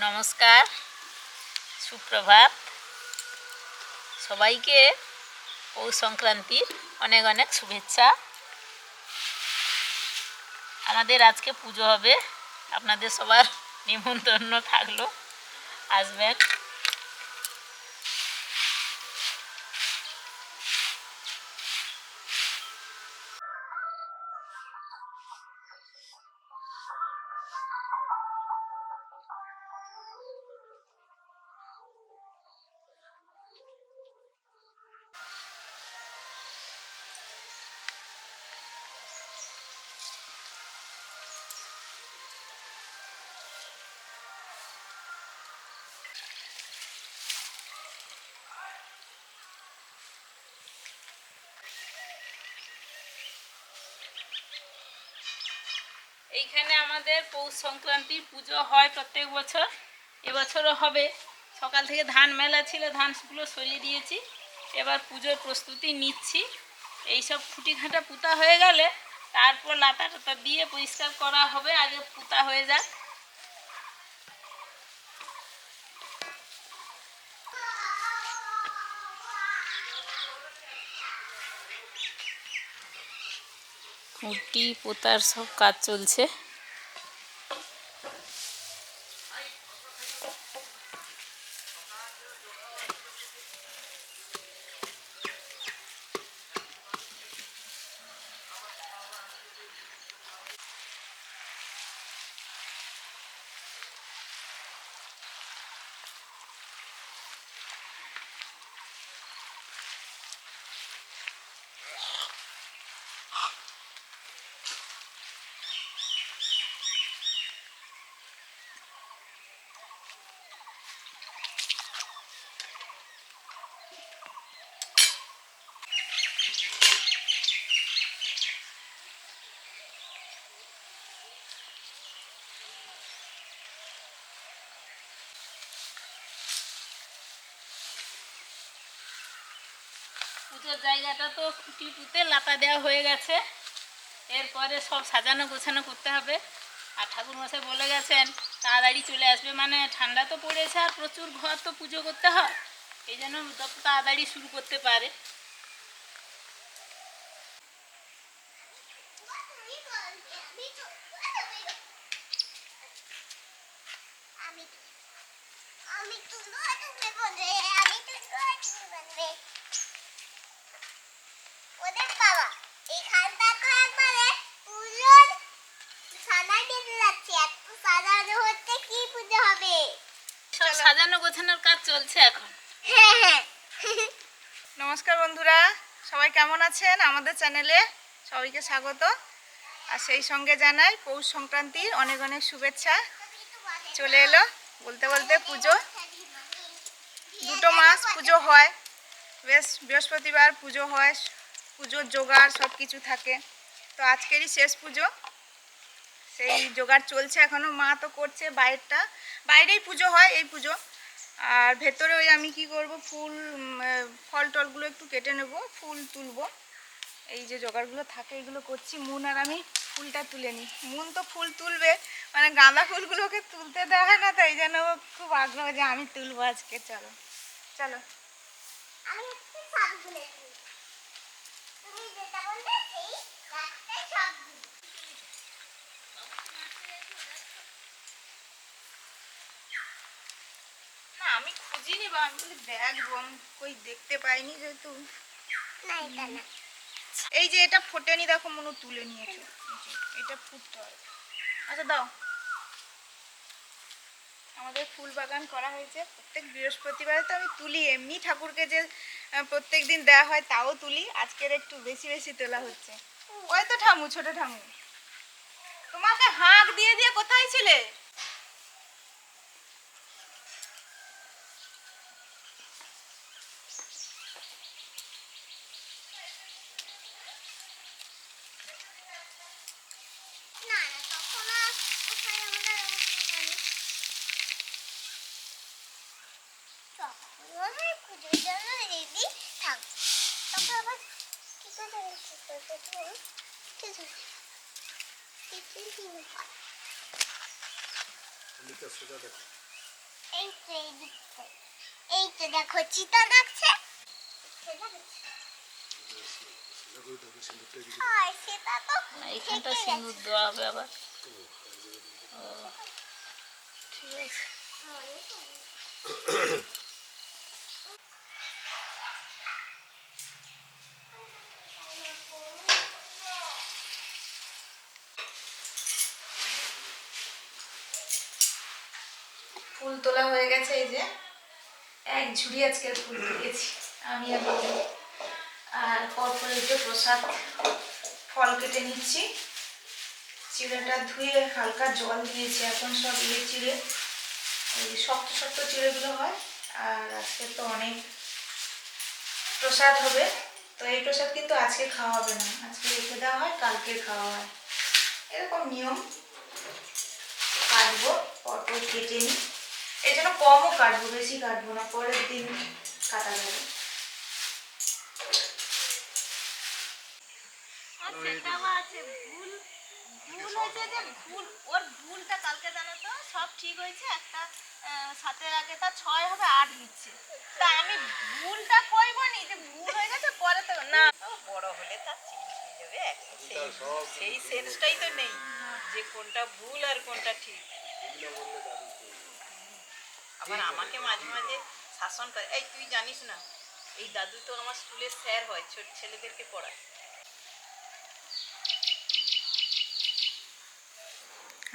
নমস্কার, সুপ্রভাত। সবাইকে পৌষ সংক্রান্তির অনেক অনেক শুভেচ্ছা। আমাদের আজকে পুজো হবে। আপনাদের সবার নিমন্ত্রণ থাকল। আসবেন। এইখানে আমাদের পৌষ সংক্রান্তির পুজো হয় প্রত্যেক বছর। এবছরও হবে। সকাল থেকে ধান মেলা ছিল, ধানগুলো সরিয়ে দিয়েছি। এবার পুজোর প্রস্তুতি নিচ্ছি। এইসব খুঁটিঘাঁটা পুতা হয়ে গেলে তারপর লাতা টাতা দিয়ে পরিষ্কার করা হবে। আগে পুতা হয়ে যাক। খুঁটি পোতার সব কাজ চলছে। পুজোর জায়গাটা তো খুঁটি পুঁতে লাতা দেওয়া হয়ে গেছে। এরপরে সব সাজানো গোছানো করতে হবে। আর ঠাকুর মশাই বলে গেছেন, তাড়াতাড়ি চলে আসবে। মানে ঠান্ডা তো পড়েছে আর প্রচুর ঘর তো পুজো করতে হয়। এই জন্য যত তাড়াতাড়ি শুরু করতে পারে আমি তুলবো তুমি বলবে আমি তুলবো তুমি বলবে ওদের বাবা এখানটা তো একবারে পুজোর সাদা কেটে যাচ্ছে এত সাজানো হচ্ছে কি পুজো হবে সব সাজানো গোছানোর কাজ চলছে এখন। হ্যাঁ হ্যাঁ। নমস্কার বন্ধুরা সবাই কেমন আছেন আমাদের চ্যানেলে? সবাইকে স্বাগত। আর সেই সঙ্গে জানাই পৌষ সংক্রান্তির অনেক অনেক শুভেচ্ছা। চলে এলো বলতে বলতে পুজো। দুটো মাস পুজো হয়। বেশ বৃহস্পতিবার পুজো হয় পুজোর জোগাড় সব কিছু থাকে। তো আজকেরই শেষ পুজো। সেই জোগাড় চলছে এখনও, মা তো করছে বাইরেটা। বাইরেই পুজো হয় এই পুজো। আর ভেতরে ওই আমি কি করব, ফুল ফল টলগুলো একটু কেটে নেব, ফুল তুলবো। এই যে জোগাড়গুলো থাকে, এগুলো করছি। মুন আর আমি ফুলটা তুলে নিই। মুন তো ফুল তুলবে মানে গাঁদা ফুলগুলোকে তুলতে দেওয়া হয় না তো এই জন্য খুব আগ্রহ যে আমি তুলবো আজকে, চলো। চলো। আমি একটু সব ভুলে গেছি। তুমি যেটা বলবে সেই রাস্তায় সব ভুলে না খুঁজিনি বা আমি বলি দেখব আমি কই দেখতে পাইনি যেহেতু। এই যে এটা ফোটেনি দেখো মনে তুলে নিয়েছো। এটা ফুটতে হবে। আচ্ছা দাও। আমাদের ফুল বাগান করা হয়েছে। প্রত্যেক বৃহস্পতিবারে তো আমি তুলি। এমনি ঠাকুরকে যে প্রত্যেক দিন দেওয়া হয় তাও তুলি। আজকের একটু বেশি বেশি তোলা হচ্ছে। ওই তো ঠামু ছোট ঠামু তোমাকে হাঁক দিয়ে দিয়ে কোথায় ছিলে না না তখন আর কোথায় আমরা অসুবিধা নেই তখন আমি পুজোর জন্য রেডি থাকব তখন আবার কি করে কি করবে তুমি কিছু টিফিন কিনে খাও লিখে সোজা দেখো এই তো দেখো চিতা ডাকছে এইখানটা সিঁদুর দেওয়া হবে আবার। ঠিক আছে। ফুল তোলা হয়ে গেছে এই যে। এক ঝুড়ি আজকের ফুল তুলেছি আমি আর আর পরপর যে প্রসাদ ফল কেটে নিচ্ছি। চিড়েটা ধুয়ে হালকা জল দিয়েছি, এখন সব ইয়ে চিড়ে যে শক্ত শক্ত চিড়েগুলো হয়। আর আজকে তো অনেক প্রসাদ হবে। তো এই প্রসাদ কিন্তু আজকে খাওয়া হবে না, আজকে রেখে দেওয়া হয়, কালকে খাওয়া হয়। এরকম নিয়ম। কাটবো পরপর কেটে নিই। এই জন্য কমও কাটবো বেশি কাটবো না পরের দিন কাটা যাবে। ঠিক হয়েছে একটা সাতের আগে তার ছয় হবে আট লিখছে তা আমি ভুলটা কইব নি যে ভুল হয়ে গেছে পরে তো না। বড় হলে তার হয়ে যাবে সেই সেই সেন্সটাই তো নেই যে কোনটা ভুল আর কোনটা ঠিক। আবার আমাকে মাঝে মাঝে শাসন করে। এই, তুই জানিস না, এই দাদু তো আমার স্কুলের স্যার হয়, ছোট ছেলেদেরকে পড়ায়।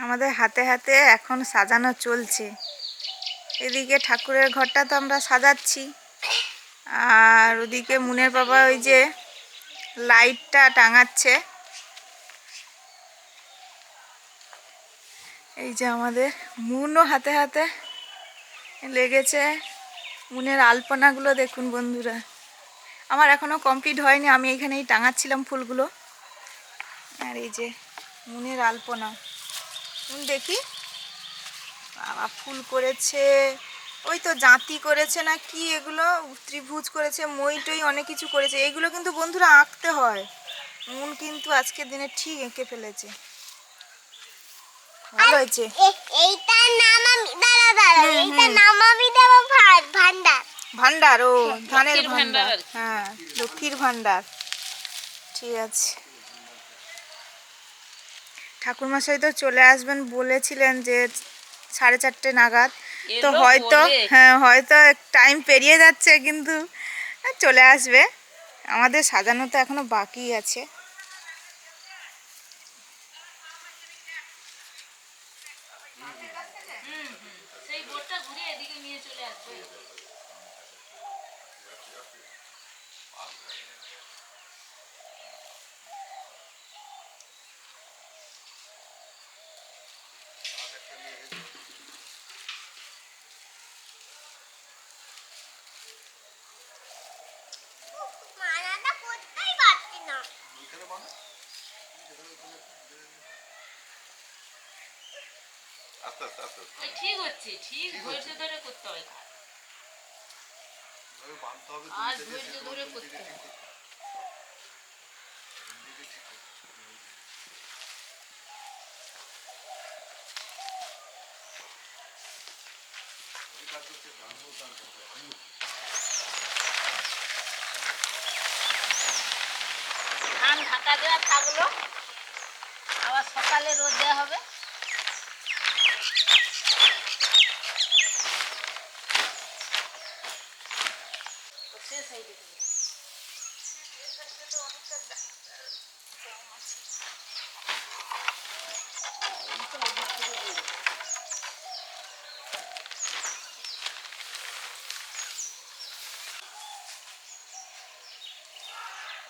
আমাদের হাতে হাতে এখন সাজানো চলছে। এদিকে ঠাকুরের ঘরটা তো আমরা সাজাচ্ছি। আর ওদিকে মুনের বাবা ওই যে লাইটটা টাঙাচ্ছে। এই যে আমাদের মুনও হাতে হাতে লেগেছে। মুনের আলপনাগুলো দেখুন বন্ধুরা। আমার এখনও কমপ্লিট হয়নি, আমি এখানেই টাঙাচ্ছিলাম ফুলগুলো। আর এই যে মুনের আলপনা। দেখি? বাবা, ফুল করেছে। ওই তো জাঁতি করেছে না কি এগুলো? ত্রিভুজ করেছে, মই টই অনেক কিছু করেছে। এগুলো কিন্তু বন্ধুরা আঁকতে হয়। মন কিন্তু আজকের দিনে ঠিক এঁকে ফেলেছে। ভালো হয়েছে। এইটার নাম আমি দাঁড়া দাঁড়া এইটার নাম আমি দেবো ভান্ডার। ভান্ডার ও ধানের ভান্ডার। হ্যাঁ লক্ষ্মীর ভান্ডার। ঠিক আছে। ঠাকুরমশাই তো চলে আসবেন বলেছিলেন যে সাড়ে চারটে নাগাদ। তো হয়তো হ্যাঁ হয়তো টাইম পেরিয়ে যাচ্ছে কিন্তু চলে আসবে। আমাদের সাজানো তো এখনও বাকি আছে সেই বোর্ডটা ঘুরে এদিকে নিয়ে চলে আসবে মানাটা করতেই পারছি না আস্তে আস্তে আস্তে আস্তে ঠিক হচ্ছে ঠিক ধৈর্য ধরে করতে হবে। আর ধৈর্য ধরে করতে হবে। ঢাকা দেওয়া থাকল। আবার সকালে রোদ দেওয়া হবে। শেষ হয়ে যেতে হবে।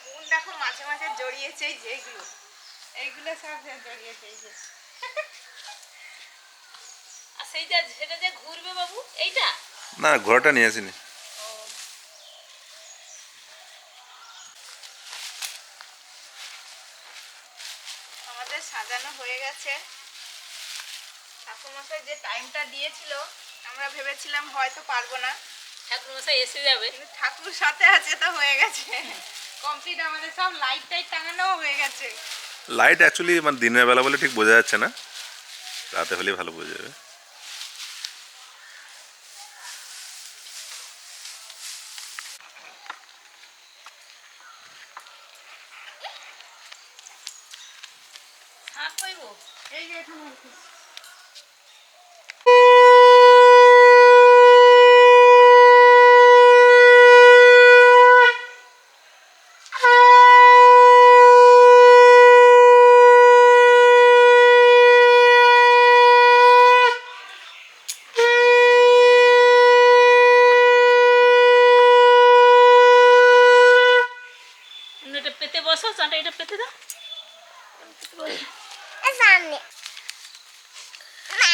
মন দেখো মাঝে মাঝে জড়িয়েছে এই যে এইগুলো। এইগুলো সব জড়িয়েছে এই যে আর সেইটা সেটা যে ঘুরবে বাবু এইটা? না ঘোড়াটা নিয়ে আসিনি। আমাদের সাজানো হয়ে গেছে। ঠাকুরমশাই যে টাইমটা দিয়েছিল আমরা ভেবেছিলাম হয়তো পারব না। ঠাকুর মশাই এসে যাবে। কিন্তু ঠাকুর সাথে আছে তো হয়ে গেছে। লাইট লাইট অ্যাকচুয়ালি মানে দিনের বেলা বলে ঠিক বোঝা যাচ্ছে না। রাতে হলে ভালো বোঝা যাবে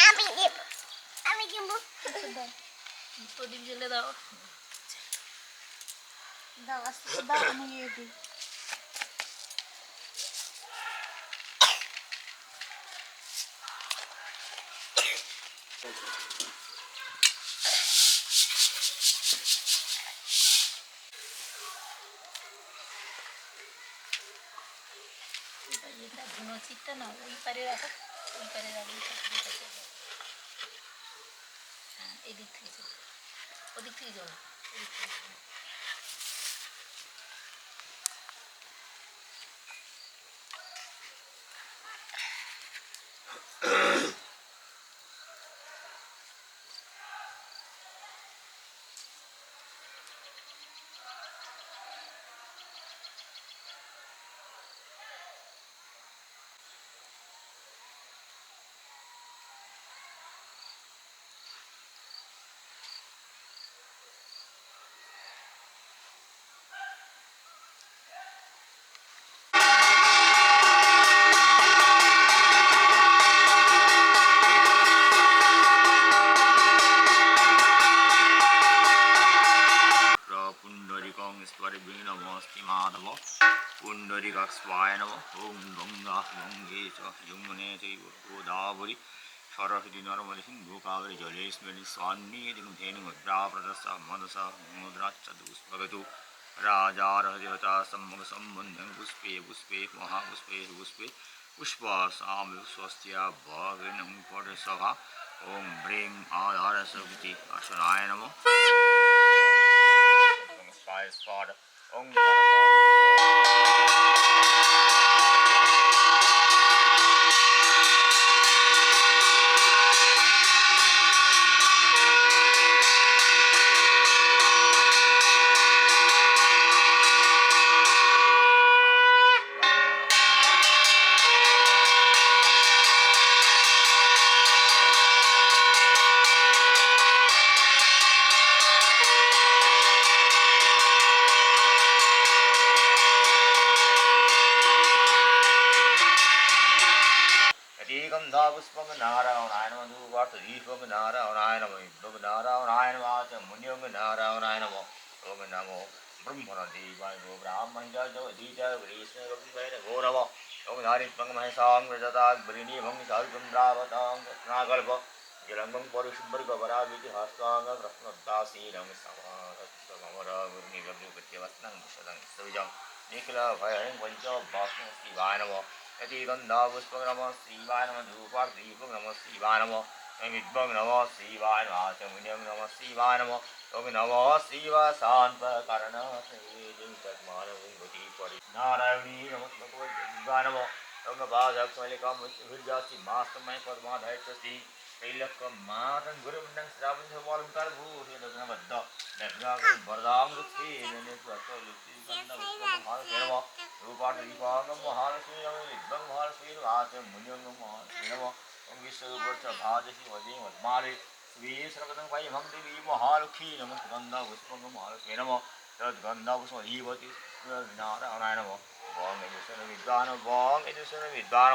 আমি দেব আমি দেব প্রদীপ জ্বেলে দাও দাও আস্তে আস্তে দাও আমি ইয়ে দিই এটা ধুনো চিটটা না ওই পারে রাখো ওই পারে এদিক থেকে ওদিক থেকে চলো ওদিক থেকে ওম গঙ্গা গঙ্গে চ যমুনে চৈব গোদাবরী সরস্বতী নর্মদে সিন্ধু কাবেরী জলেস্মরী স্বান্নিধেনুমদ্রাপ্রদস মদস মুদ্রাচ্ছদুস্ভগত রাজারহদেবতা সম্মুখ সম্বন্ধং পুষ্পে পুষ্পে মহাপুষ্পে পুষ্পে पुष्पासां स्वस्त्या भाविनं पटसभा ॐ ब्रीं आधारसकृति अर्चनाय नमो ॐ முனியோங்க நாராயணாயணம் வந்து பார்த்து ஈஸ்வங்க நாராயணாயணமோ இப்போங்க நாராயணாயணமாச்ச முனியோங்க நாராயணாயணமோ ஓங்க நமோ ब्रह्मण देवाय गो ब्राह्मण जातो दीजा ग्रीष्म गंभीर गौरव ओम नारीत्मक महसांग रजता ग्रीणी भंग सारुचंद्रावतांग कृष्णाकल्प जलंगं परुशुभ्रग वराविति हस्तांग कृष्णोद्दासीनं समारस्तमवराग्निगभ्युपत्यवत्नं विशदं सविजं निखिलभयं वञ्चो भाष्णस्ति वायनमो યતિગંધાપુષ્પક નમઃ શિવાય નમઃ ધૂપાર્ધીપક નમઃ શિવાય નમઃ વિદ્વંગ નમઃ શિવાય નમઃ આચમુન્યમ નમઃ શિવાય નમઃ ઓમ નમઃ શિવા શાંત કરણ શ્રીજિં તત્માન ભૂતિ પરી નારાયણી નમઃ त्रैलकमातं गुरुमण्डं श्रावणसवालं करभूषेण नवद्द दग्धाकं वरदामृथेन नेत्रतोलुक्तिकन्दवत्तमहारसेव रूपाटदीपाङ्गं महारसेव विद्वं महारसेवाचं मुनियङ्गं महारसेव ॐ विश्वरूपश्चभाजसि वदे वद्मारे वीसरगतं वैभं देवी महालक्ष्मी नमः गन्धापुष्पं महालक्ष्मी नमः तद्गन्धापुष्पधीवति नारायण नमः वाङ् यजुसन विद्वान् वाङ् यजुसन विद्वान्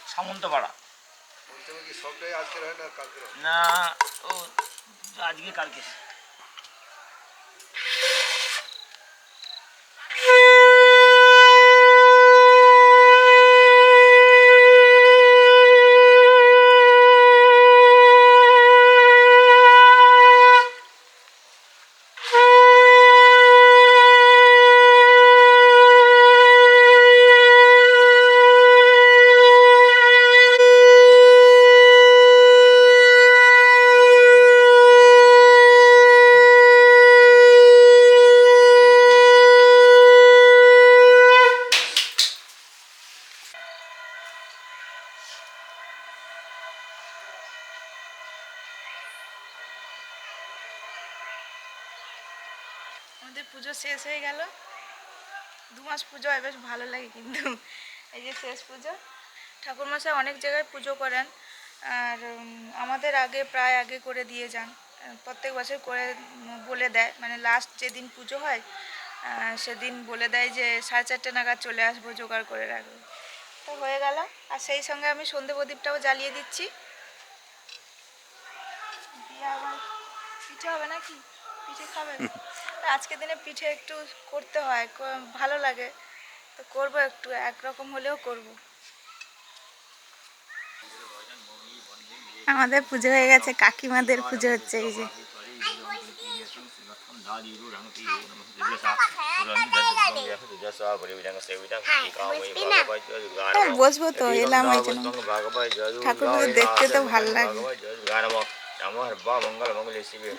সামন্তপাড়া। না ও আজকে কালকে জায়গায় পুজো করেন আর আমাদের আগে প্রায় আগে করে দিয়ে যান। প্রত্যেক বছর করে বলে দেয় মানে লাস্ট যেদিন পুজো হয় সেদিন বলে দেয় যে সাড়ে চারটে নাগাদ চলে আসব জোগাড় করে রাখব। তো হয়ে গেল। আর সেই সঙ্গে আমি সন্ধে প্রদীপটাও জ্বালিয়ে দিচ্ছি। দিয়ে আবার পিঠে হবে নাকি? পিঠে খাবে আজকে দিনে পিঠে একটু করতে হয় ভালো লাগে। তো করব একটু একরকম হলেও করব। আমাদের পুজো হয়ে গেছে কাকিমাদের পুজো হচ্ছে এই যে। বসবো তো এলাম ওই জন্য। ঠাকুরকে দেখতে তো ভালো লাগে। মঙ্গল মঙ্গল শিবে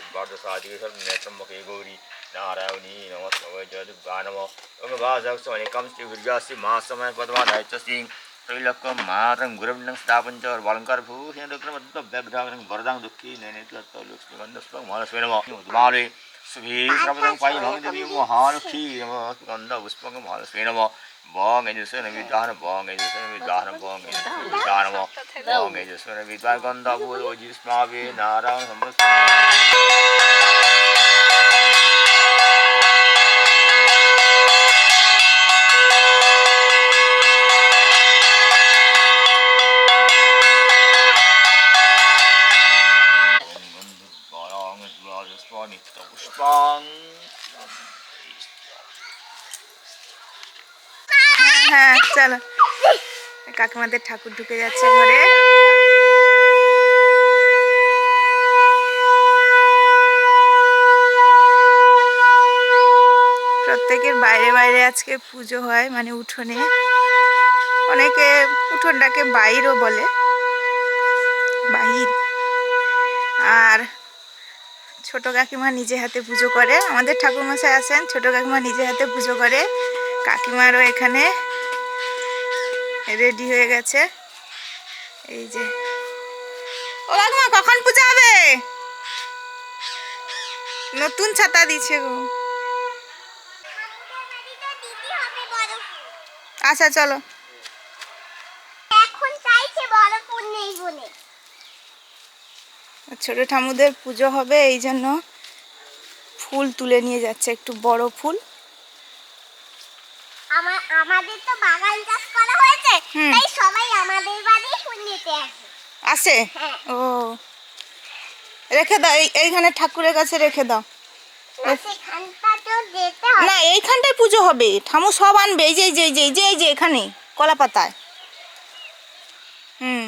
গৌরী নারায়ণী নমস্তে জয় অনেকম শ্রী দুর্গাসি মা সময় পদ্মা দায়িত্ব সিং त्रैलोक्यं मातं गुरुविन्दं स्थापञ्च बालङ्कार भूषणविक्रमद्भ्यभ्रागं वरदां दुःखी नैनेत्वत्तो लक्ष्मीगन्धस्वं महालक्ष्मी नमः उद्माले शुभे श्रवदं पायि भङ्गदेवी महालक्ष्मी नमः गन्धपुष्पं महालक्ष्मी नमः बङ यजुस्वन विद्वान बङ यजुस्वन विद्वान बङ यजुस्वन विद्वान नमः बङ यजुस्वन विद्वान गन्धबोधो जिस्मावे नारायण समस्त কাকিমাদের ঠাকুর ঢুকে যাচ্ছে ঘরে। প্রত্যেকের বাইরে বাইরে আজকে পুজো হয় মানে উঠোনে। অনেকে উঠোনটাকে বাইরও বলে। বাহির। আর ছোট কাকিমা নিজে হাতে পুজো করে। আমাদের ঠাকুরমশাই আসেন, ছোট কাকিমা নিজে হাতে পুজো করে। কাকিমারও এখানে রেডি হয়ে গেছে। এই যে। ও কাকিমা কখন পূজা হবে? নতুন ছাতা দিচ্ছে গো। আচ্ছা চলো। এখন চাইছে বড় বলে। ছোট ঠামুদের পুজো হবে এই জন্য ফুল তুলে নিয়ে যাচ্ছে একটু বড় ফুল। আমার আমাদের তো বাগান চাষ করা হয়েছে হুম। তাই সবাই আমাদের বাড়ি ফুল নিতে আসে। আসে? হ্যাঁ। ও। রেখে দাও এই এইখানে ঠাকুরের কাছে রেখে দাও। না এইখানটায় পুজো হবে। ঠামু সব আনবে এই যে যে যে যে যে এখানে কলা পাতায় হুম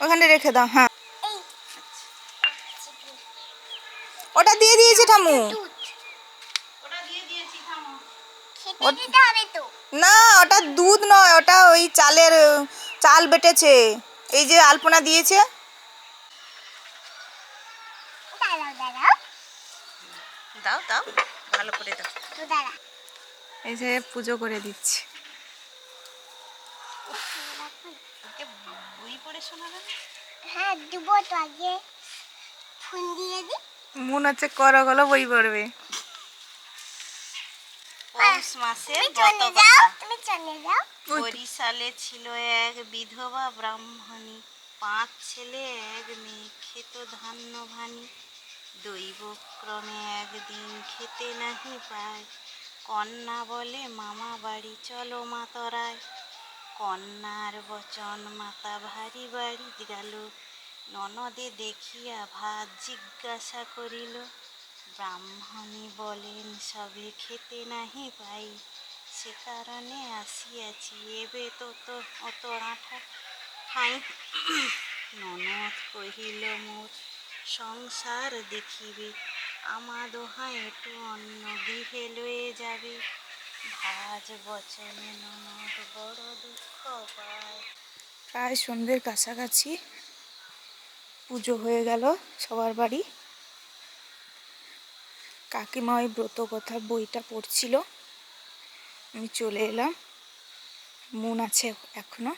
ওখানে রেখে দাও হ্যাঁ। ওটা দিয়ে দিয়েছে ঠামু ওটা দিয়ে দিয়েছি তো না ওটা দুধ নয় ওটা ওই চালের চাল বেটেছে। এই যে আলপনা দিয়েছে। দাও দাও ভালো করে দাও। দাঁড়া এই যে পুজো করে দিচ্ছে? হ্যাঁ দুবো তো আগে। দিয়ে দি। মন হচ্ছে করগলো বই পড়বে। চলে যাও। বরিশালে ছিল এক বিধবা ব্রাহ্মণী পাঁচ ছেলে এক মেয়ে খেত ধান্য ভানি। দৈবক্রমে একদিন খেতে নাহি পায়। কন্যা বলে মামা বাড়ি চলো মাতরায়। কন্যার বচন মাতা ভারী বাড়ি গেল। ননদে দেখিয়া ভাত জিজ্ঞাসা করিল ব্রাহ্মণী বলেন, সবে খেতে নাহি পাই। সে কারণে আসিয়াছি। এবে তো অত আঠা খাই। ননদ কহিল, মোর সংসার দেখিবে। আমা দোহা একটু অন্য গৃহে লয়ে যাবে। ভাজ বচনে ননদ বড় দুঃখ পায়। প্রায় সন্ধ্যের কাছাকাছি পুজো হয়ে গেল সবার বাড়ি। কাকিমা ওই ব্রত কথার বইটা পড়ছিল। আমি চলে এলাম। মন আছে এখনও।